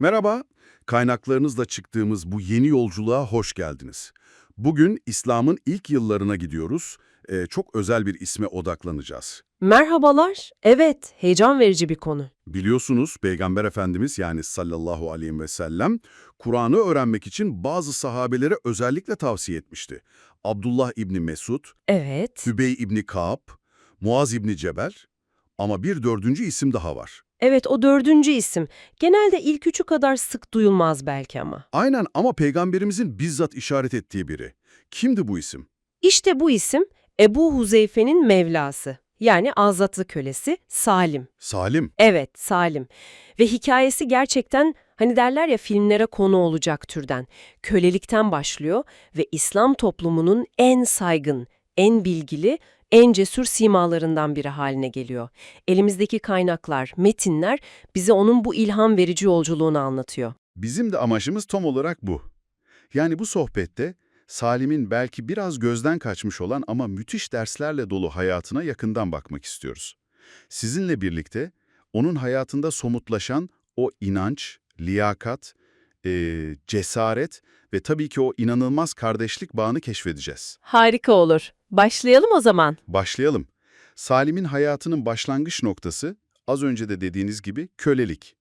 Merhaba, kaynaklarınızla çıktığımız bu yeni yolculuğa hoş geldiniz. Bugün İslam'ın ilk yıllarına gidiyoruz. Ee, çok özel bir isme odaklanacağız. Merhabalar. Evet, heyecan verici bir konu. Biliyorsunuz Peygamber Efendimiz yani sallallahu aleyhi ve sellem Kur'an'ı öğrenmek için bazı sahabelere özellikle tavsiye etmişti. Abdullah İbni Mesud, Evet. Hübey İbni Kaab, Muaz İbni Cebel ama bir dördüncü isim daha var. Evet, o dördüncü isim. Genelde ilk üçü kadar sık duyulmaz belki ama. Aynen ama Peygamberimizin bizzat işaret ettiği biri. Kimdi bu isim? İşte bu isim Ebu Huzeyfe'nin Mevlası. Yani azatlı kölesi Salim. Salim. Evet, Salim. Ve hikayesi gerçekten hani derler ya filmlere konu olacak türden. Kölelikten başlıyor ve İslam toplumunun en saygın, en bilgili, en cesur simalarından biri haline geliyor. Elimizdeki kaynaklar, metinler bize onun bu ilham verici yolculuğunu anlatıyor. Bizim de amacımız tam olarak bu. Yani bu sohbette Salim'in belki biraz gözden kaçmış olan ama müthiş derslerle dolu hayatına yakından bakmak istiyoruz. Sizinle birlikte onun hayatında somutlaşan o inanç, liyakat, eee, cesaret ve tabii ki o inanılmaz kardeşlik bağını keşfedeceğiz. Harika olur. Başlayalım o zaman. Başlayalım. Salim'in hayatının başlangıç noktası, az önce de dediğiniz gibi kölelik.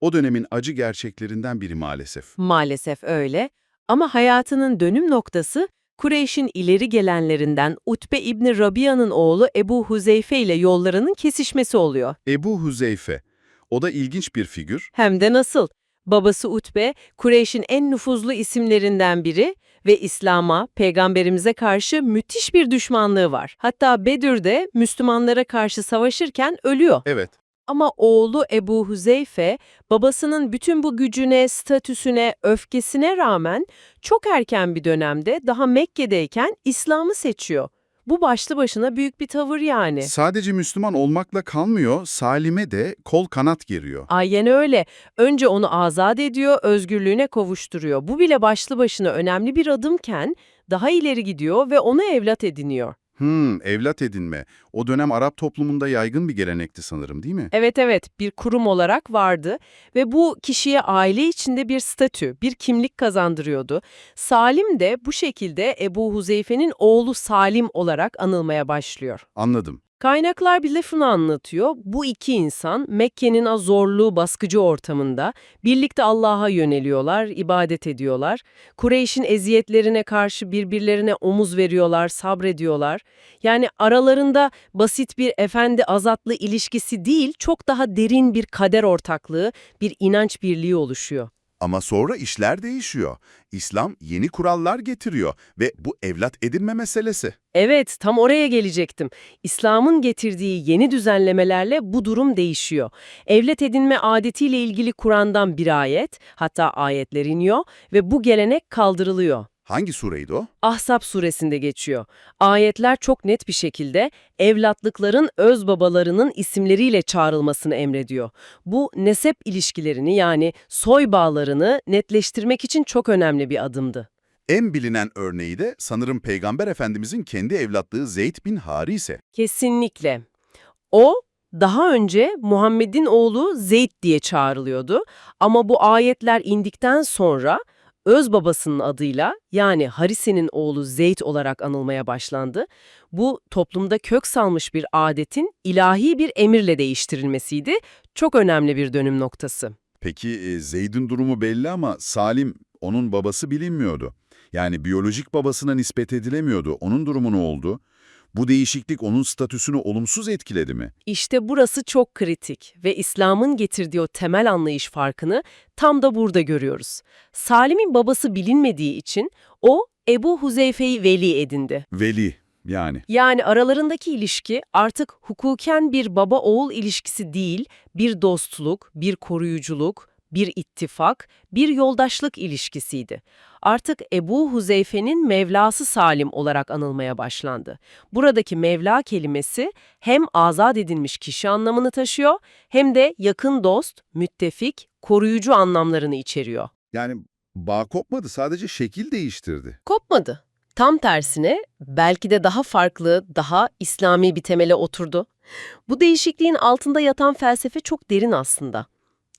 O dönemin acı gerçeklerinden biri maalesef. Maalesef öyle. Ama hayatının dönüm noktası Kureyş'in ileri gelenlerinden Utbe İbni Rabia'nın oğlu Ebu Huzeyfe ile yollarının kesişmesi oluyor. Ebu Huzeyfe. O da ilginç bir figür. Hem de nasıl? Babası Utbe, Kureyş'in en nüfuzlu isimlerinden biri ve İslam'a, peygamberimize karşı müthiş bir düşmanlığı var. Hatta Bedir'de Müslümanlara karşı savaşırken ölüyor. Evet. Ama oğlu Ebu Huzeyfe, babasının bütün bu gücüne, statüsüne, öfkesine rağmen çok erken bir dönemde daha Mekke'deyken İslam'ı seçiyor. Bu başlı başına büyük bir tavır yani. Sadece Müslüman olmakla kalmıyor, Salim'e de kol kanat geriyor. Aynen öyle. Önce onu azat ediyor, özgürlüğüne kavuşturuyor. Bu bile başlı başına önemli bir adımken daha ileri gidiyor ve onu evlat ediniyor. Hmm, evlat edinme. O dönem Arap toplumunda yaygın bir gelenekti sanırım değil mi? Evet evet bir kurum olarak vardı ve bu kişiye aile içinde bir statü, bir kimlik kazandırıyordu. Salim de bu şekilde Ebu Huzeyfe'nin oğlu Salim olarak anılmaya başlıyor. Anladım. Kaynaklar bir lafını anlatıyor. Bu iki insan Mekke'nin az zorlu, baskıcı ortamında birlikte Allah'a yöneliyorlar, ibadet ediyorlar. Kureyş'in eziyetlerine karşı birbirlerine omuz veriyorlar, sabrediyorlar. Yani aralarında basit bir efendi azatlı ilişkisi değil, çok daha derin bir kader ortaklığı, bir inanç birliği oluşuyor. Ama sonra işler değişiyor. İslam yeni kurallar getiriyor ve bu evlat edinme meselesi. Evet, tam oraya gelecektim. İslam'ın getirdiği yeni düzenlemelerle bu durum değişiyor. Evlet edinme adetiyle ilgili Kur'an'dan bir ayet, hatta ayetler iniyor ve bu gelenek kaldırılıyor. Hangi sureydi o? Ahzab suresinde geçiyor. Ayetler çok net bir şekilde evlatlıkların öz babalarının isimleriyle çağrılmasını emrediyor. Bu nesep ilişkilerini yani soy bağlarını netleştirmek için çok önemli bir adımdı. En bilinen örneği de sanırım Peygamber Efendimizin kendi evlatlığı Zeyd bin Harise. Kesinlikle. O daha önce Muhammed'in oğlu Zeyd diye çağrılıyordu ama bu ayetler indikten sonra öz babasının adıyla yani Harise'nin oğlu Zeyd olarak anılmaya başlandı. Bu toplumda kök salmış bir adetin ilahi bir emirle değiştirilmesiydi. Çok önemli bir dönüm noktası. Peki e, Zeyd'in durumu belli ama Salim, onun babası bilinmiyordu. Yani biyolojik babasına nispet edilemiyordu. Onun durumu ne oldu? Bu değişiklik onun statüsünü olumsuz etkiledi mi? İşte burası çok kritik ve İslam'ın getirdiği o temel anlayış farkını tam da burada görüyoruz. Salim'in babası bilinmediği için o Ebu Huzeyfe'yi veli edindi. Veli yani. Yani aralarındaki ilişki artık hukuken bir baba-oğul ilişkisi değil, bir dostluk, bir koruyuculuk, bir ittifak, bir yoldaşlık ilişkisiydi. Artık Ebu Huzeyfe'nin Mevlası Salim olarak anılmaya başlandı. Buradaki Mevla kelimesi hem azat edilmiş kişi anlamını taşıyor hem de yakın dost, müttefik, koruyucu anlamlarını içeriyor. Yani bağ kopmadı, sadece şekil değiştirdi. Kopmadı. Tam tersine belki de daha farklı, daha İslami bir temele oturdu. Bu değişikliğin altında yatan felsefe çok derin aslında.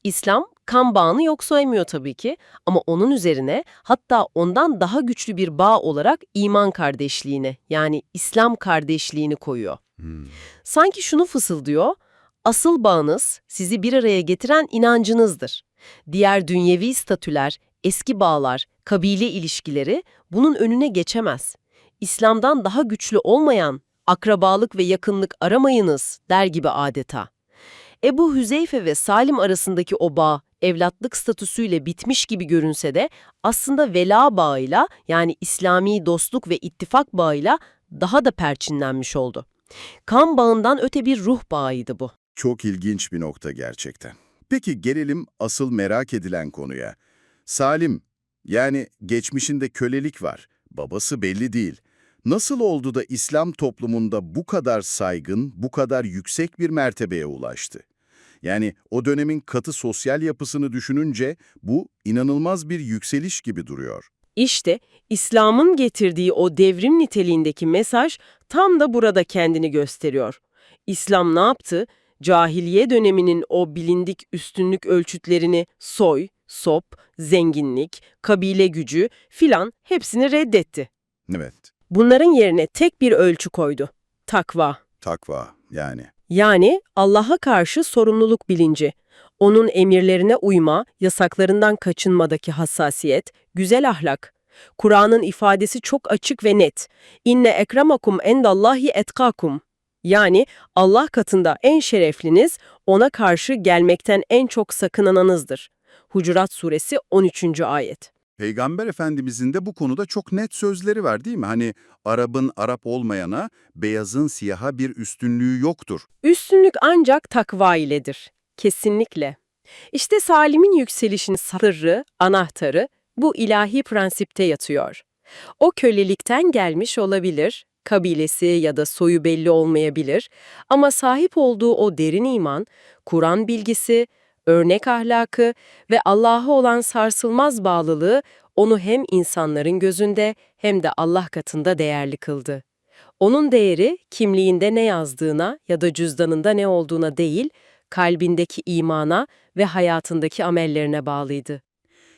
İslam kan bağını yok saymıyor tabii ki ama onun üzerine hatta ondan daha güçlü bir bağ olarak iman kardeşliğini yani İslam kardeşliğini koyuyor. Hmm. Sanki şunu fısıldıyor, asıl bağınız sizi bir araya getiren inancınızdır. Diğer dünyevi statüler, eski bağlar, kabile ilişkileri bunun önüne geçemez. İslam'dan daha güçlü olmayan akrabalık ve yakınlık aramayınız der gibi adeta. Ebu Hüzeyfe ve Salim arasındaki o bağ, evlatlık statüsüyle bitmiş gibi görünse de aslında vela bağıyla yani İslami dostluk ve ittifak bağıyla daha da perçinlenmiş oldu. Kan bağından öte bir ruh bağıydı bu. Çok ilginç bir nokta gerçekten. Peki gelelim asıl merak edilen konuya. Salim, yani geçmişinde kölelik var, babası belli değil. Nasıl oldu da İslam toplumunda bu kadar saygın, bu kadar yüksek bir mertebeye ulaştı? Yani o dönemin katı sosyal yapısını düşününce bu inanılmaz bir yükseliş gibi duruyor. İşte İslam'ın getirdiği o devrim niteliğindeki mesaj tam da burada kendini gösteriyor. İslam ne yaptı? Cahiliye döneminin o bilindik üstünlük ölçütlerini soy, sop, zenginlik, kabile gücü filan hepsini reddetti. Evet, Bunların yerine tek bir ölçü koydu. Takva. takva yani. Yani Allah'a karşı sorumluluk bilinci. Onun emirlerine uyma, yasaklarından kaçınmadaki hassasiyet, güzel ahlak. Kur'an'ın ifadesi çok açık ve net. İnne ekremakum endallahi etkakum. Yani Allah katında en şerefliniz, ona karşı gelmekten en çok sakınanınızdır. Hucurat Suresi 13. ayet. Peygamber Efendimizin de bu konuda çok net sözleri var değil mi? Hani Arap'ın Arap olmayana, beyazın siyaha bir üstünlüğü yoktur. Üstünlük ancak takva iledir. Kesinlikle. İşte Salim'in yükselişinin sırrı, anahtarı bu ilahi prensipte yatıyor. O kölelikten gelmiş olabilir, kabilesi ya da soyu belli olmayabilir ama sahip olduğu o derin iman, Kur'an bilgisi, örnek ahlakı ve Allah'a olan sarsılmaz bağlılığı onu hem insanların gözünde hem de Allah katında değerli kıldı. Onun değeri kimliğinde ne yazdığına ya da cüzdanında ne olduğuna değil, kalbindeki imana ve hayatındaki amellerine bağlıydı.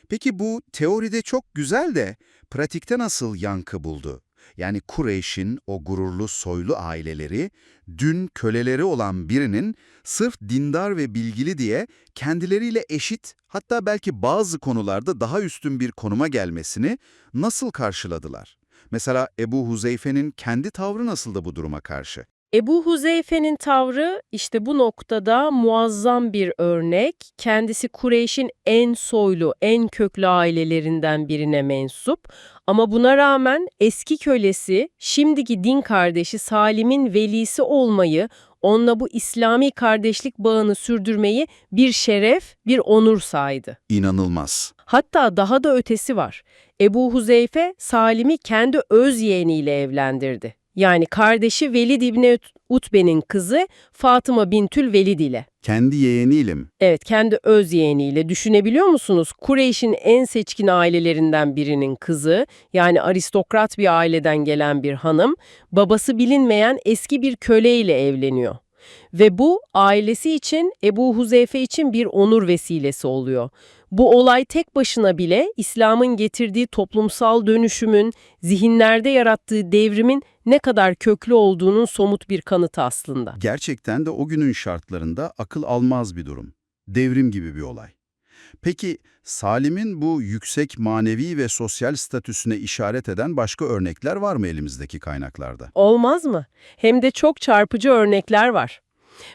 Peki bu teoride çok güzel de pratikte nasıl yankı buldu? Yani Kureyş'in o gururlu soylu aileleri, dün köleleri olan birinin sırf dindar ve bilgili diye kendileriyle eşit, hatta belki bazı konularda daha üstün bir konuma gelmesini nasıl karşıladılar? Mesela Ebu Huzeyfe'nin kendi tavrı nasıldı bu duruma karşı? Ebu Huzeyfe'nin tavrı işte bu noktada muazzam bir örnek. Kendisi Kureyş'in en soylu, en köklü ailelerinden birine mensup. Ama buna rağmen eski kölesi, şimdiki din kardeşi Salim'in velisi olmayı, onunla bu İslami kardeşlik bağını sürdürmeyi bir şeref, bir onur saydı. İnanılmaz. Hatta daha da ötesi var. Ebu Huzeyfe Salim'i kendi öz yeğeniyle evlendirdi. Yani kardeşi Velid İbni Ut- Utbe'nin kızı Fatıma Bintül Velid ile. Kendi yeğeniyle mi? Evet, kendi öz yeğeniyle. Düşünebiliyor musunuz? Kureyş'in en seçkin ailelerinden birinin kızı, yani aristokrat bir aileden gelen bir hanım, babası bilinmeyen eski bir köleyle evleniyor. Ve bu ailesi için, Ebu Huzeyfe için bir onur vesilesi oluyor. Bu olay tek başına bile İslam'ın getirdiği toplumsal dönüşümün, zihinlerde yarattığı devrimin ne kadar köklü olduğunun somut bir kanıtı aslında. Gerçekten de o günün şartlarında akıl almaz bir durum. Devrim gibi bir olay. Peki Salim'in bu yüksek manevi ve sosyal statüsüne işaret eden başka örnekler var mı elimizdeki kaynaklarda? Olmaz mı? Hem de çok çarpıcı örnekler var.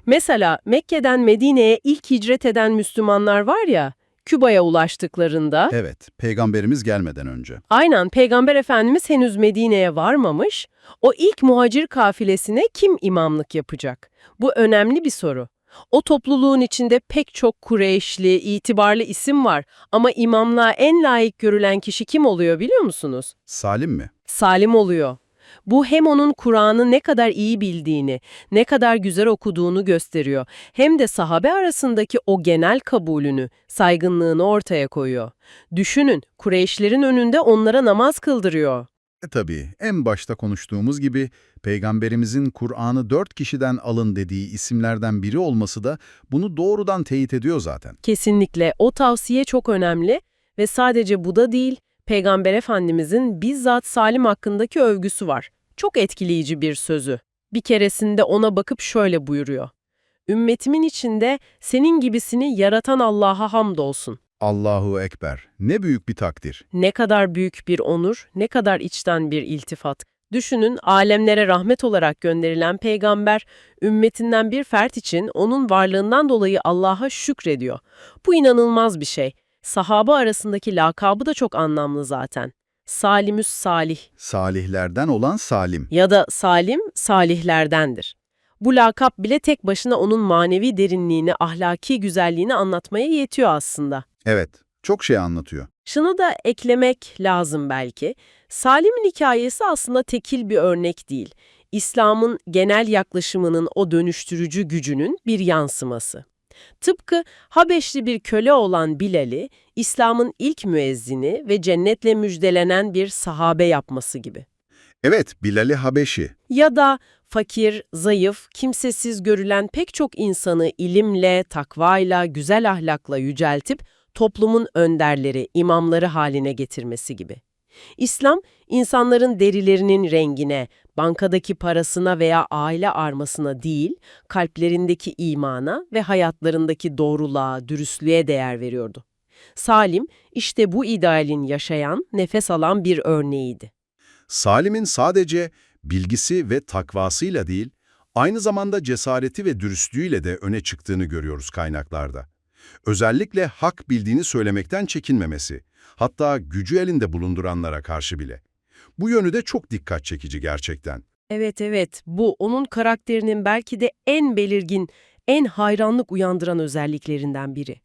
Mesela Mekke'den Medine'ye ilk hicret eden Müslümanlar var ya, Küba'ya ulaştıklarında, Evet, peygamberimiz gelmeden önce. aynen Peygamber Efendimiz henüz Medine'ye varmamış, o ilk muhacir kafilesine kim imamlık yapacak? Bu önemli bir soru. O topluluğun içinde pek çok Kureyşli, itibarlı isim var ama imamlığa en layık görülen kişi kim oluyor biliyor musunuz? Salim mi? Salim oluyor. Bu hem onun Kur'an'ı ne kadar iyi bildiğini, ne kadar güzel okuduğunu gösteriyor, hem de sahabe arasındaki o genel kabulünü, saygınlığını ortaya koyuyor. Düşünün, Kureyşlerin önünde onlara namaz kıldırıyor. E tabii en başta konuştuğumuz gibi Peygamberimizin Kur'an'ı dört kişiden alın dediği isimlerden biri olması da bunu doğrudan teyit ediyor zaten. Kesinlikle o tavsiye çok önemli ve sadece bu da değil, Peygamber Efendimizin bizzat Salim hakkındaki övgüsü var. Çok etkileyici bir sözü. Bir keresinde ona bakıp şöyle buyuruyor. Ümmetimin içinde senin gibisini yaratan Allah'a hamdolsun. Allahu Ekber. Ne büyük bir takdir. Ne kadar büyük bir onur, ne kadar içten bir iltifat. Düşünün, alemlere rahmet olarak gönderilen peygamber, ümmetinden bir fert için onun varlığından dolayı Allah'a şükrediyor. Bu inanılmaz bir şey. Sahaba arasındaki lakabı da çok anlamlı zaten. Salimüs Salih Salihlerden olan Salim. ya da Salim, salihlerdendir. Bu lakap bile tek başına onun manevi derinliğini, ahlaki güzelliğini anlatmaya yetiyor aslında. Evet, çok şey anlatıyor. Şunu da eklemek lazım belki. Salim'in hikayesi aslında tekil bir örnek değil. İslam'ın genel yaklaşımının o dönüştürücü gücünün bir yansıması. Tıpkı Habeşli bir köle olan Bilal'i, İslam'ın ilk müezzini ve cennetle müjdelenen bir sahabe yapması gibi. Evet, Bilal-i Habeşi. Ya da fakir, zayıf, kimsesiz görülen pek çok insanı ilimle, takvayla, güzel ahlakla yüceltip toplumun önderleri, imamları haline getirmesi gibi. İslam, insanların derilerinin rengine, bankadaki parasına veya aile armasına değil, kalplerindeki imana ve hayatlarındaki doğruluğa, dürüstlüğe değer veriyordu. Salim, işte bu idealin yaşayan, nefes alan bir örneğiydi. Salim'in sadece bilgisi ve takvasıyla değil, aynı zamanda cesareti ve dürüstlüğüyle de öne çıktığını görüyoruz kaynaklarda. Özellikle hak bildiğini söylemekten çekinmemesi, hatta gücü elinde bulunduranlara karşı bile. Bu yönü de çok dikkat çekici gerçekten. Evet evet, bu onun karakterinin belki de en belirgin, en hayranlık uyandıran özelliklerinden biri.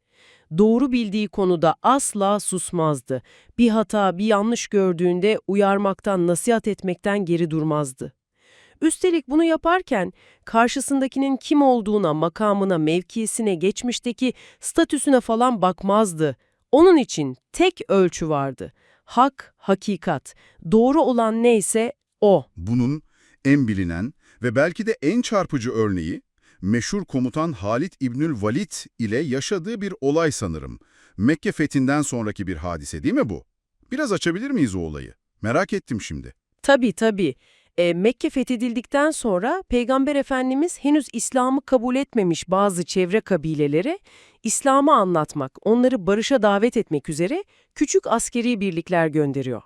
Doğru bildiği konuda asla susmazdı. Bir hata, bir yanlış gördüğünde uyarmaktan, nasihat etmekten geri durmazdı. Üstelik bunu yaparken karşısındakinin kim olduğuna, makamına, mevkisine, geçmişteki statüsüne falan bakmazdı. Onun için tek ölçü vardı. Hak, hakikat. Doğru olan neyse o. Bunun en bilinen ve belki de en çarpıcı örneği, meşhur komutan Halit İbnül Valid ile yaşadığı bir olay sanırım. Mekke fethinden sonraki bir hadise değil mi bu? Biraz açabilir miyiz o olayı? Merak ettim şimdi. Tabii tabii. E, Mekke fethedildikten sonra Peygamber Efendimiz henüz İslam'ı kabul etmemiş bazı çevre kabilelere İslam'ı anlatmak, onları barışa davet etmek üzere küçük askeri birlikler gönderiyor.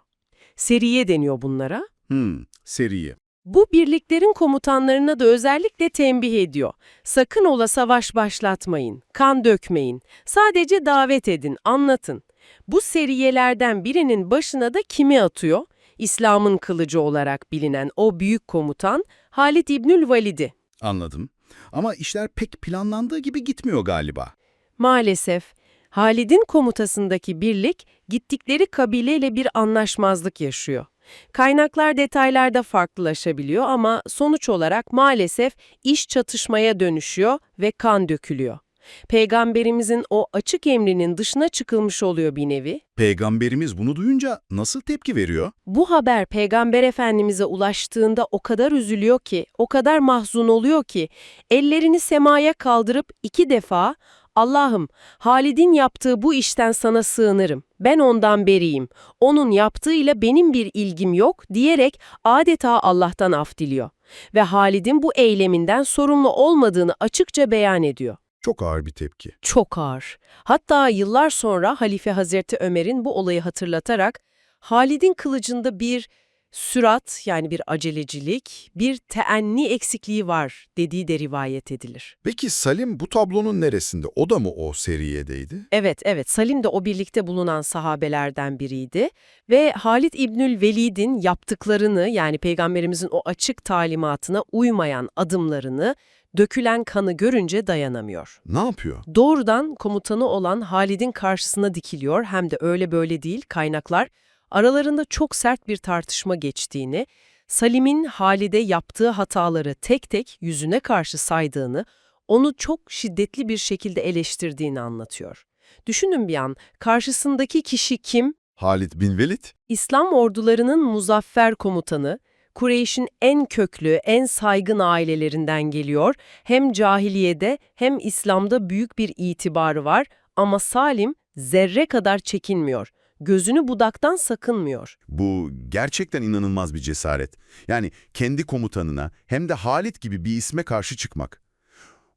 Seriye deniyor bunlara. Hmm, seriye. Bu birliklerin komutanlarına da özellikle tembih ediyor. Sakın ola savaş başlatmayın, kan dökmeyin. Sadece davet edin, anlatın. Bu seriyelerden birinin başına da kimi atıyor? İslam'ın kılıcı olarak bilinen o büyük komutan Halid İbnül Valid'i. Anladım. Ama işler pek planlandığı gibi gitmiyor galiba. Maalesef Halid'in komutasındaki birlik gittikleri kabileyle bir anlaşmazlık yaşıyor. Kaynaklar detaylarda farklılaşabiliyor ama sonuç olarak maalesef iş çatışmaya dönüşüyor ve kan dökülüyor. Peygamberimizin o açık emrinin dışına çıkılmış oluyor bir nevi. Peygamberimiz bunu duyunca nasıl tepki veriyor? Bu haber Peygamber Efendimiz'e ulaştığında o kadar üzülüyor ki, o kadar mahzun oluyor ki, ellerini semaya kaldırıp iki defa Allah'ım, Halid'in yaptığı bu işten sana sığınırım. Ben ondan beriyim. Onun yaptığıyla benim bir ilgim yok diyerek adeta Allah'tan af diliyor. Ve Halid'in bu eyleminden sorumlu olmadığını açıkça beyan ediyor. Çok ağır bir tepki. Çok ağır. Hatta yıllar sonra Halife Hazreti Ömer'in bu olayı hatırlatarak Halid'in kılıcında bir sürat yani bir acelecilik, bir teenni eksikliği var dediği de rivayet edilir. Peki Salim bu tablonun neresinde? O da mı o seriyedeydi? Evet, evet. Salim de o birlikte bulunan sahabelerden biriydi ve Halid İbnül Velid'in yaptıklarını yani Peygamberimizin o açık talimatına uymayan adımlarını, dökülen kanı görünce dayanamıyor. Ne yapıyor? Doğrudan komutanı olan Halid'in karşısına dikiliyor hem de öyle böyle değil kaynaklar aralarında çok sert bir tartışma geçtiğini, Salim'in Halid'e yaptığı hataları tek tek yüzüne karşı saydığını, onu çok şiddetli bir şekilde eleştirdiğini anlatıyor. Düşünün bir an, karşısındaki kişi kim Halid bin Velid? İslam ordularının muzaffer komutanı, Kureyş'in en köklü, en saygın ailelerinden geliyor. Hem cahiliyede hem İslam'da büyük bir itibarı var ama Salim zerre kadar çekinmiyor. Gözünü budaktan sakınmıyor. Bu gerçekten inanılmaz bir cesaret. Yani kendi komutanına hem de Halit gibi bir isme karşı çıkmak.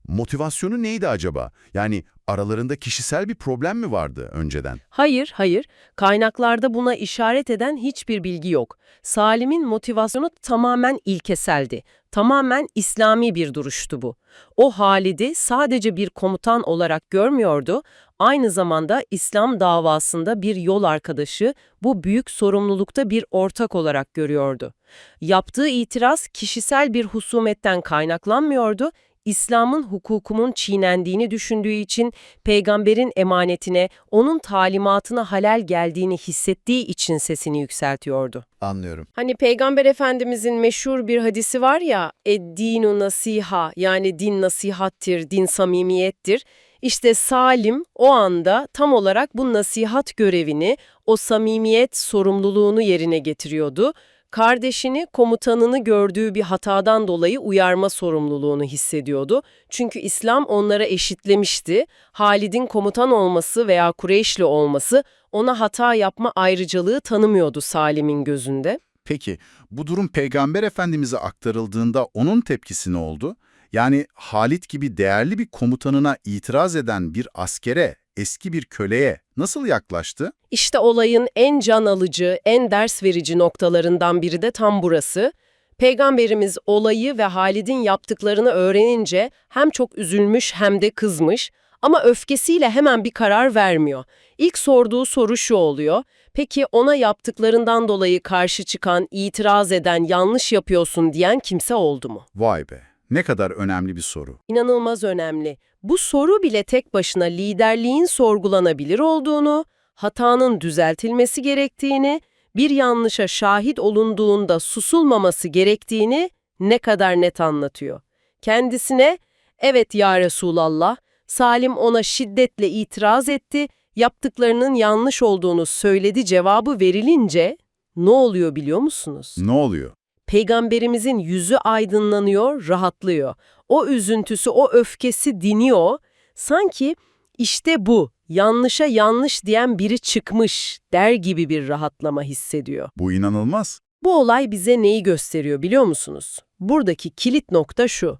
Motivasyonu neydi acaba? Yani aralarında kişisel bir problem mi vardı önceden? Hayır, hayır. Kaynaklarda buna işaret eden hiçbir bilgi yok. Salim'in motivasyonu tamamen ilkeseldi. Tamamen İslami bir duruştu bu. O Halid'i sadece bir komutan olarak görmüyordu, aynı zamanda İslam davasında bir yol arkadaşı, bu büyük sorumlulukta bir ortak olarak görüyordu. Yaptığı itiraz kişisel bir husumetten kaynaklanmıyordu, İslam'ın hukukumun çiğnendiğini düşündüğü için peygamberin emanetine, onun talimatına halel geldiğini hissettiği için sesini yükseltiyordu. Anlıyorum. Hani Peygamber Efendimizin meşhur bir hadisi var ya, eddinu nasiha yani din nasihattir, din samimiyettir. İşte Salim o anda tam olarak bu nasihat görevini, o samimiyet sorumluluğunu yerine getiriyordu. Kardeşini, komutanını gördüğü bir hatadan dolayı uyarma sorumluluğunu hissediyordu. Çünkü İslam onlara eşitlemişti. Halid'in komutan olması veya Kureyşli olması ona hata yapma ayrıcalığı tanımıyordu Salim'in gözünde. Peki bu durum Peygamber Efendimiz'e aktarıldığında onun tepkisi ne oldu? Yani Halit gibi değerli bir komutanına itiraz eden bir askere, eski bir köleye nasıl yaklaştı? İşte olayın en can alıcı, en ders verici noktalarından biri de tam burası. Peygamberimiz olayı ve Halid'in yaptıklarını öğrenince hem çok üzülmüş hem de kızmış ama öfkesiyle hemen bir karar vermiyor. İlk sorduğu soru şu oluyor. Peki ona yaptıklarından dolayı karşı çıkan, itiraz eden, yanlış yapıyorsun diyen kimse oldu mu? Vay be, ne kadar önemli bir soru. İnanılmaz önemli. Bu soru bile tek başına liderliğin sorgulanabilir olduğunu, hatanın düzeltilmesi gerektiğini, bir yanlışa şahit olunduğunda susulmaması gerektiğini ne kadar net anlatıyor. Kendisine, evet ya Resulallah, Salim ona şiddetle itiraz etti, yaptıklarının yanlış olduğunu söyledi cevabı verilince ne oluyor biliyor musunuz? Ne oluyor? Peygamberimizin yüzü aydınlanıyor, rahatlıyor. O üzüntüsü, o öfkesi diniyor. Sanki işte bu, yanlışa yanlış diyen biri çıkmış der gibi bir rahatlama hissediyor. Bu inanılmaz. Bu olay bize neyi gösteriyor biliyor musunuz? Buradaki kilit nokta şu.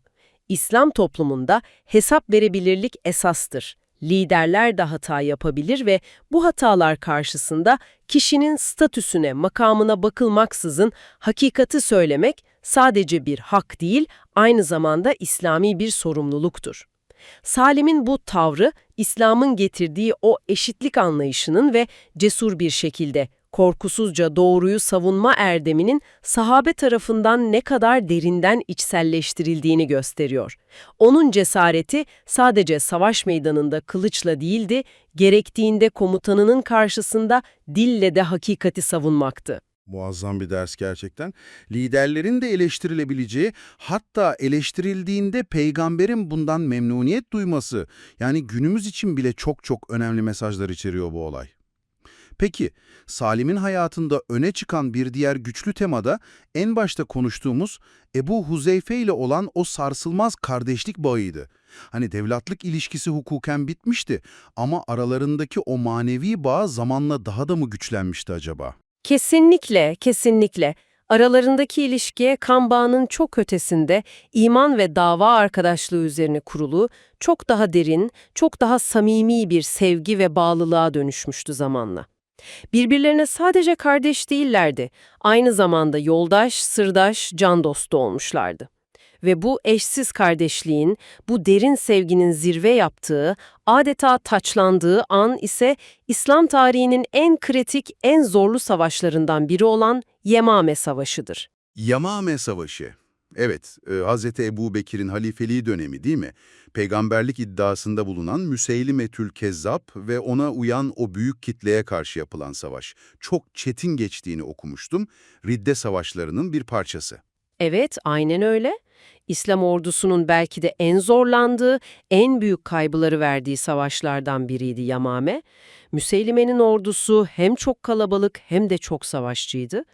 İslam toplumunda hesap verebilirlik esastır. Liderler de hata yapabilir ve bu hatalar karşısında kişinin statüsüne, makamına bakılmaksızın hakikati söylemek sadece bir hak değil, aynı zamanda İslami bir sorumluluktur. Salim'in bu tavrı, İslam'ın getirdiği o eşitlik anlayışının ve cesur bir şekilde, korkusuzca doğruyu savunma erdeminin sahabe tarafından ne kadar derinden içselleştirildiğini gösteriyor. Onun cesareti sadece savaş meydanında kılıçla değildi, gerektiğinde komutanının karşısında dille de hakikati savunmaktı. Muazzam bir ders gerçekten. Liderlerin de eleştirilebileceği, hatta eleştirildiğinde peygamberin bundan memnuniyet duyması, yani günümüz için bile çok çok önemli mesajlar içeriyor bu olay. Peki, Salim'in hayatında öne çıkan bir diğer güçlü temada en başta konuştuğumuz Ebu Huzeyfe ile olan o sarsılmaz kardeşlik bağıydı. Hani devlatlık ilişkisi hukuken bitmişti ama aralarındaki o manevi bağ zamanla daha da mı güçlenmişti acaba? Kesinlikle, kesinlikle. Aralarındaki ilişkiye kan bağının çok ötesinde iman ve dava arkadaşlığı üzerine kurulu, çok daha derin, çok daha samimi bir sevgi ve bağlılığa dönüşmüştü zamanla. Birbirlerine sadece kardeş değillerdi, aynı zamanda yoldaş, sırdaş, can dostu olmuşlardı. Ve bu eşsiz kardeşliğin, bu derin sevginin zirve yaptığı, adeta taçlandığı an ise İslam tarihinin en kritik, en zorlu savaşlarından biri olan Yemame Savaşı'dır. Yamame Savaşı. Evet, e, Hz. Ebu Bekir'in halifeliği dönemi değil mi? Peygamberlik iddiasında bulunan Müseylimetül Kezzab ve ona uyan o büyük kitleye karşı yapılan savaş. Çok çetin geçtiğini okumuştum. Ridde savaşlarının bir parçası. Evet, aynen öyle. İslam ordusunun belki de en zorlandığı, en büyük kaybıları verdiği savaşlardan biriydi Yamame. Müseylime'nin ordusu hem çok kalabalık hem de çok savaşçıydı.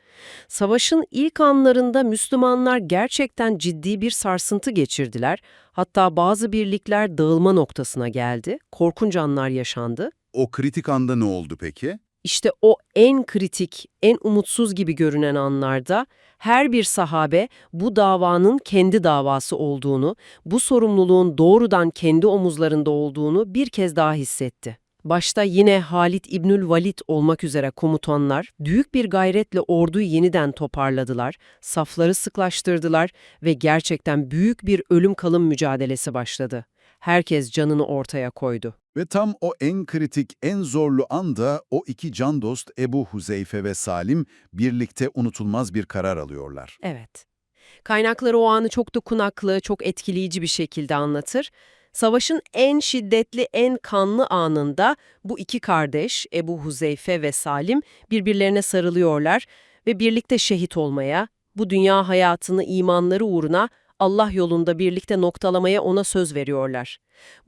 Savaşın ilk anlarında Müslümanlar gerçekten ciddi bir sarsıntı geçirdiler. Hatta bazı birlikler dağılma noktasına geldi. Korkunç anlar yaşandı. O kritik anda ne oldu peki? İşte o en kritik, en umutsuz gibi görünen anlarda her bir sahabe bu davanın kendi davası olduğunu, bu sorumluluğun doğrudan kendi omuzlarında olduğunu bir kez daha hissetti. Başta yine Halid İbnül Valid olmak üzere komutanlar büyük bir gayretle orduyu yeniden toparladılar, safları sıklaştırdılar ve gerçekten büyük bir ölüm kalım mücadelesi başladı. Herkes canını ortaya koydu. Ve tam o en kritik, en zorlu anda o iki can dost Ebu Huzeyfe ve Salim birlikte unutulmaz bir karar alıyorlar. Evet. Kaynakları o anı çok dokunaklı, çok etkileyici bir şekilde anlatır. Savaşın en şiddetli, en kanlı anında bu iki kardeş, Ebu Huzeyfe ve Salim, birbirlerine sarılıyorlar ve birlikte şehit olmaya, bu dünya hayatını imanları uğruna Allah yolunda birlikte noktalamaya ona söz veriyorlar.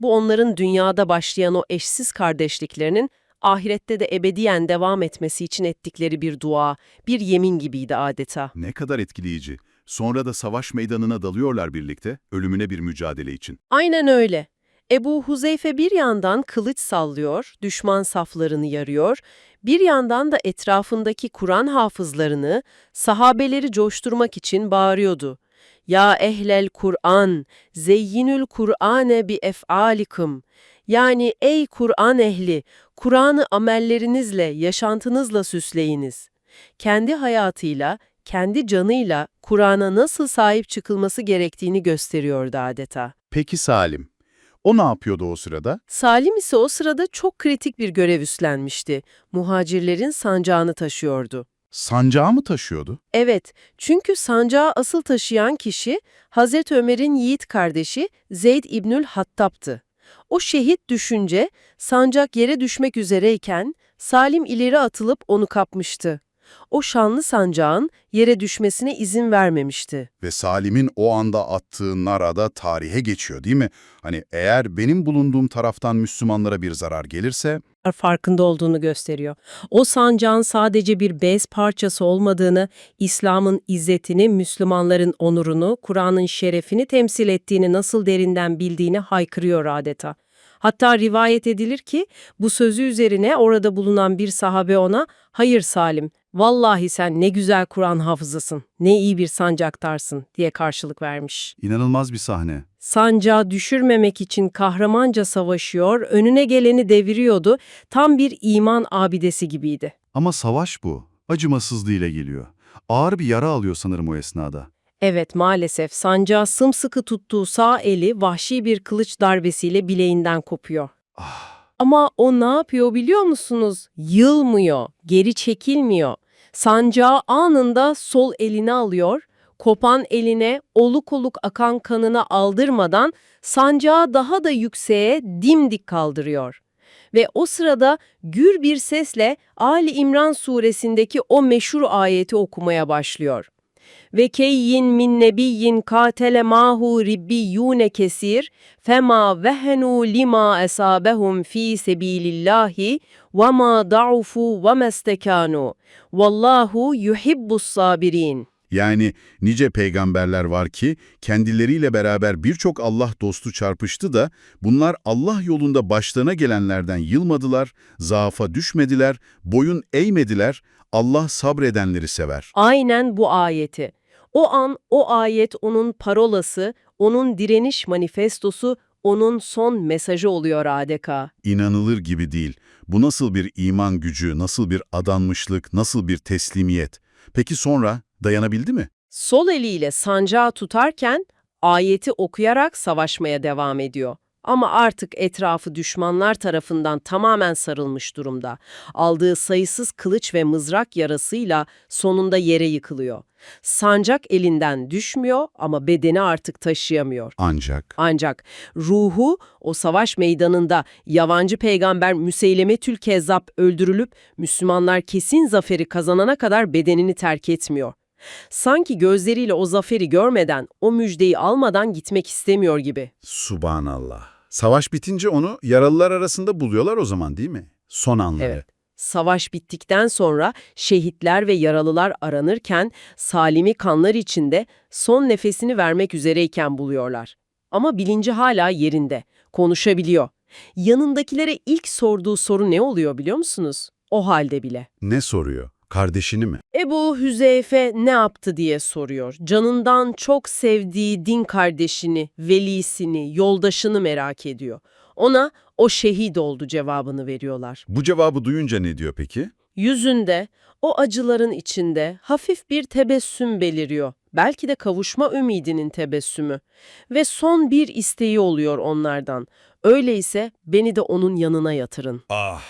Bu onların dünyada başlayan o eşsiz kardeşliklerinin ahirette de ebediyen devam etmesi için ettikleri bir dua, bir yemin gibiydi adeta. Ne kadar etkileyici. Sonra da savaş meydanına dalıyorlar birlikte, ölümüne bir mücadele için. Aynen öyle. Ebu Huzeyfe bir yandan kılıç sallıyor, düşman saflarını yarıyor, bir yandan da etrafındaki Kur'an hafızlarını, sahabeleri coşturmak için bağırıyordu. Ya ehlel Kur'an, zeyyinül Kur'ane bi ef'alikum. Yani ey Kur'an ehli, Kur'an'ı amellerinizle, yaşantınızla süsleyiniz. Kendi hayatıyla, kendi canıyla Kur'an'a nasıl sahip çıkılması gerektiğini gösteriyordu adeta. Peki Salim, o ne yapıyordu o sırada? Salim ise o sırada çok kritik bir görev üstlenmişti. Muhacirlerin sancağını taşıyordu. Sancağı mı taşıyordu? Evet, çünkü sancağı asıl taşıyan kişi Hazreti Ömer'in yiğit kardeşi Zeyd İbnül Hattab'tı. O şehit düşünce sancak yere düşmek üzereyken Salim ileri atılıp onu kapmıştı. O şanlı sancağın yere düşmesine izin vermemişti. Ve Salim'in o anda attığı narada tarihe geçiyor değil mi? Hani eğer benim bulunduğum taraftan Müslümanlara bir zarar gelirse, farkında olduğunu gösteriyor. O sancağın sadece bir bez parçası olmadığını, İslam'ın izzetini, Müslümanların onurunu, Kur'an'ın şerefini temsil ettiğini nasıl derinden bildiğini haykırıyor adeta. Hatta rivayet edilir ki bu sözü üzerine orada bulunan bir sahabe ona "Hayır Salim, vallahi sen ne güzel Kur'an hafızasın, ne iyi bir sancaktarsın." diye karşılık vermiş. inanılmaz bir sahne. Sancağı düşürmemek için kahramanca savaşıyor, önüne geleni deviriyordu, tam bir iman abidesi gibiydi. Ama savaş bu. Acımasızlığıyla geliyor. Ağır bir yara alıyor sanırım o esnada. Evet maalesef sancağı sımsıkı tuttuğu sağ eli vahşi bir kılıç darbesiyle bileğinden kopuyor. Ama o ne yapıyor biliyor musunuz? Yılmıyor, geri çekilmiyor. Sancağı anında sol eline alıyor, kopan eline oluk oluk akan kanını aldırmadan sancağı daha da yükseğe dimdik kaldırıyor. Ve o sırada gür bir sesle Ali İmran suresindeki o meşhur ayeti okumaya başlıyor. Ve keyyin min nebiyyin katele mahu ribbiyyune kesir fema vehenu lima esabehum fi sebilillahi ve ma da'ufu ve mestekanu vallahu yuhibbus sabirin. Yani nice peygamberler var ki kendileriyle beraber birçok Allah dostu çarpıştı da bunlar Allah yolunda başlarına gelenlerden yılmadılar, zaafa düşmediler, boyun eğmediler, Allah sabredenleri sever. Aynen bu ayeti. O an o ayet onun parolası, onun direniş manifestosu, onun son mesajı oluyor adeta. İnanılır gibi değil. Bu nasıl bir iman gücü, nasıl bir adanmışlık, nasıl bir teslimiyet? Peki sonra dayanabildi mi? Sol eliyle sancağı tutarken ayeti okuyarak savaşmaya devam ediyor. Ama artık etrafı düşmanlar tarafından tamamen sarılmış durumda. Aldığı sayısız kılıç ve mızrak yarasıyla sonunda yere yıkılıyor. Sancak elinden düşmüyor ama bedeni artık taşıyamıyor. Ancak Ancak ruhu o savaş meydanında yabancı peygamber Müseyleme Kezzap öldürülüp Müslümanlar kesin zaferi kazanana kadar bedenini terk etmiyor. Sanki gözleriyle o zaferi görmeden, o müjdeyi almadan gitmek istemiyor gibi. Subhanallah. Savaş bitince onu yaralılar arasında buluyorlar o zaman değil mi? Son anları. Evet. Savaş bittikten sonra şehitler ve yaralılar aranırken Salim'i kanlar içinde son nefesini vermek üzereyken buluyorlar. Ama bilinci hala yerinde, konuşabiliyor. Yanındakilere ilk sorduğu soru ne oluyor biliyor musunuz? O halde bile. Ne soruyor? Kardeşini mi? Ebu Hüzeyfe ne yaptı diye soruyor. Canından çok sevdiği din kardeşini, velisini, yoldaşını merak ediyor. Ona o şehit oldu cevabını veriyorlar. Bu cevabı duyunca ne diyor peki? Yüzünde, o acıların içinde hafif bir tebessüm beliriyor. Belki de kavuşma ümidinin tebessümü. Ve son bir isteği oluyor onlardan. Öyleyse beni de onun yanına yatırın. Ah!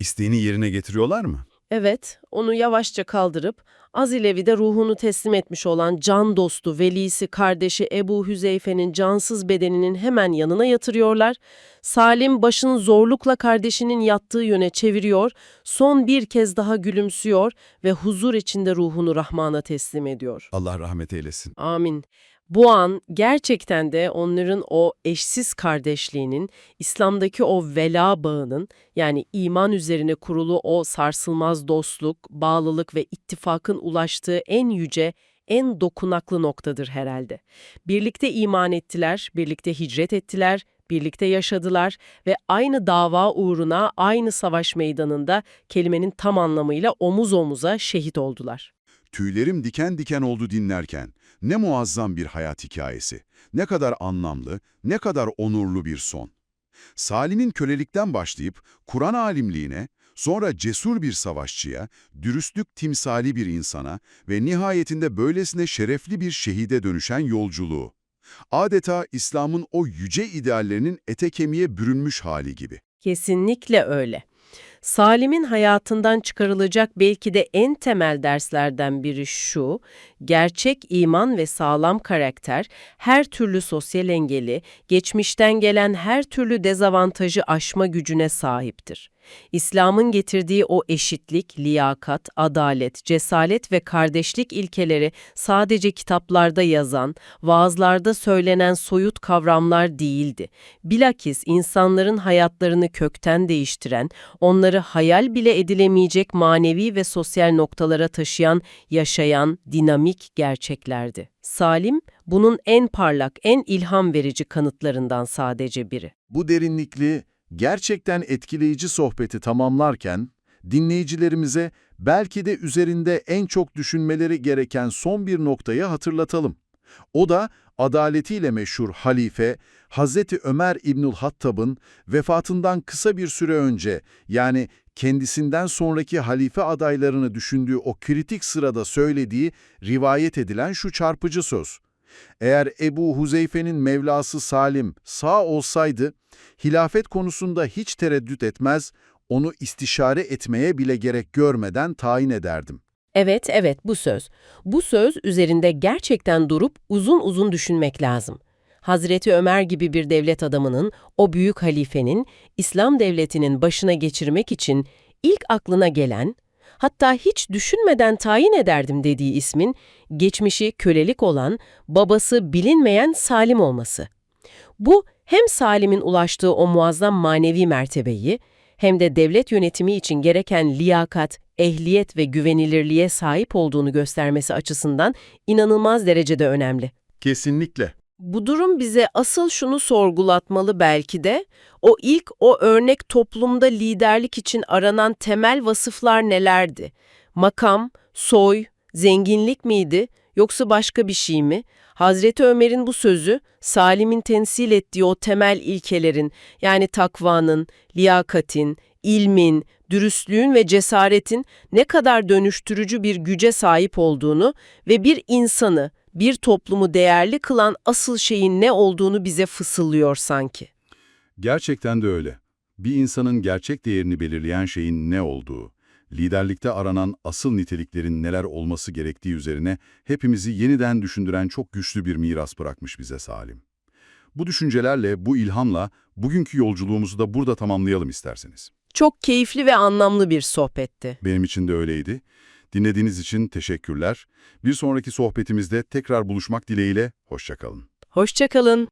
İsteğini yerine getiriyorlar mı? Evet, onu yavaşça kaldırıp Azilevi'de ruhunu teslim etmiş olan can dostu, velisi, kardeşi Ebu Hüzeyfe'nin cansız bedeninin hemen yanına yatırıyorlar. Salim başını zorlukla kardeşinin yattığı yöne çeviriyor, son bir kez daha gülümsüyor ve huzur içinde ruhunu Rahman'a teslim ediyor. Allah rahmet eylesin. Amin. Bu an gerçekten de onların o eşsiz kardeşliğinin, İslam'daki o vela bağının yani iman üzerine kurulu o sarsılmaz dostluk, bağlılık ve ittifakın ulaştığı en yüce, en dokunaklı noktadır herhalde. Birlikte iman ettiler, birlikte hicret ettiler, birlikte yaşadılar ve aynı dava uğruna aynı savaş meydanında kelimenin tam anlamıyla omuz omuza şehit oldular. Tüylerim diken diken oldu dinlerken. Ne muazzam bir hayat hikayesi. Ne kadar anlamlı, ne kadar onurlu bir son. Salim'in kölelikten başlayıp Kur'an alimliğine, sonra cesur bir savaşçıya, dürüstlük timsali bir insana ve nihayetinde böylesine şerefli bir şehide dönüşen yolculuğu. Adeta İslam'ın o yüce ideallerinin ete kemiğe bürünmüş hali gibi. Kesinlikle öyle. Salim'in hayatından çıkarılacak belki de en temel derslerden biri şu, gerçek iman ve sağlam karakter her türlü sosyal engeli, geçmişten gelen her türlü dezavantajı aşma gücüne sahiptir. İslam'ın getirdiği o eşitlik, liyakat, adalet, cesalet ve kardeşlik ilkeleri sadece kitaplarda yazan, vaazlarda söylenen soyut kavramlar değildi. Bilakis insanların hayatlarını kökten değiştiren, onları hayal bile edilemeyecek manevi ve sosyal noktalara taşıyan, yaşayan, dinamik gerçeklerdi. Salim, bunun en parlak, en ilham verici kanıtlarından sadece biri. Bu derinlikli, gerçekten etkileyici sohbeti tamamlarken, dinleyicilerimize belki de üzerinde en çok düşünmeleri gereken son bir noktayı hatırlatalım. O da adaletiyle meşhur halife Hazreti Ömer İbnül Hattab'ın vefatından kısa bir süre önce yani kendisinden sonraki halife adaylarını düşündüğü o kritik sırada söylediği rivayet edilen şu çarpıcı söz. Eğer Ebu Huzeyfe'nin Mevlası Salim sağ olsaydı, hilafet konusunda hiç tereddüt etmez, onu istişare etmeye bile gerek görmeden tayin ederdim. Evet, evet bu söz. Bu söz üzerinde gerçekten durup uzun uzun düşünmek lazım. Hazreti Ömer gibi bir devlet adamının, o büyük halifenin, İslam devletinin başına geçirmek için ilk aklına gelen, hatta hiç düşünmeden tayin ederdim dediği ismin, geçmişi kölelik olan, babası bilinmeyen Salim olması. Bu hem Salim'in ulaştığı o muazzam manevi mertebeyi, hem de devlet yönetimi için gereken liyakat, ehliyet ve güvenilirliğe sahip olduğunu göstermesi açısından inanılmaz derecede önemli. Kesinlikle. Bu durum bize asıl şunu sorgulatmalı belki de, o ilk o örnek toplumda liderlik için aranan temel vasıflar nelerdi? Makam, soy, zenginlik miydi yoksa başka bir şey mi? Hazreti Ömer'in bu sözü, Salim'in temsil ettiği o temel ilkelerin, yani takvanın, liyakatin, ilmin, dürüstlüğün ve cesaretin ne kadar dönüştürücü bir güce sahip olduğunu ve bir insanı, bir toplumu değerli kılan asıl şeyin ne olduğunu bize fısıldıyor sanki. Gerçekten de öyle. Bir insanın gerçek değerini belirleyen şeyin ne olduğu, liderlikte aranan asıl niteliklerin neler olması gerektiği üzerine hepimizi yeniden düşündüren çok güçlü bir miras bırakmış bize Salim. Bu düşüncelerle, bu ilhamla bugünkü yolculuğumuzu da burada tamamlayalım isterseniz. Çok keyifli ve anlamlı bir sohbetti. Benim için de öyleydi. Dinlediğiniz için teşekkürler. Bir sonraki sohbetimizde tekrar buluşmak dileğiyle, hoşçakalın. Hoşçakalın.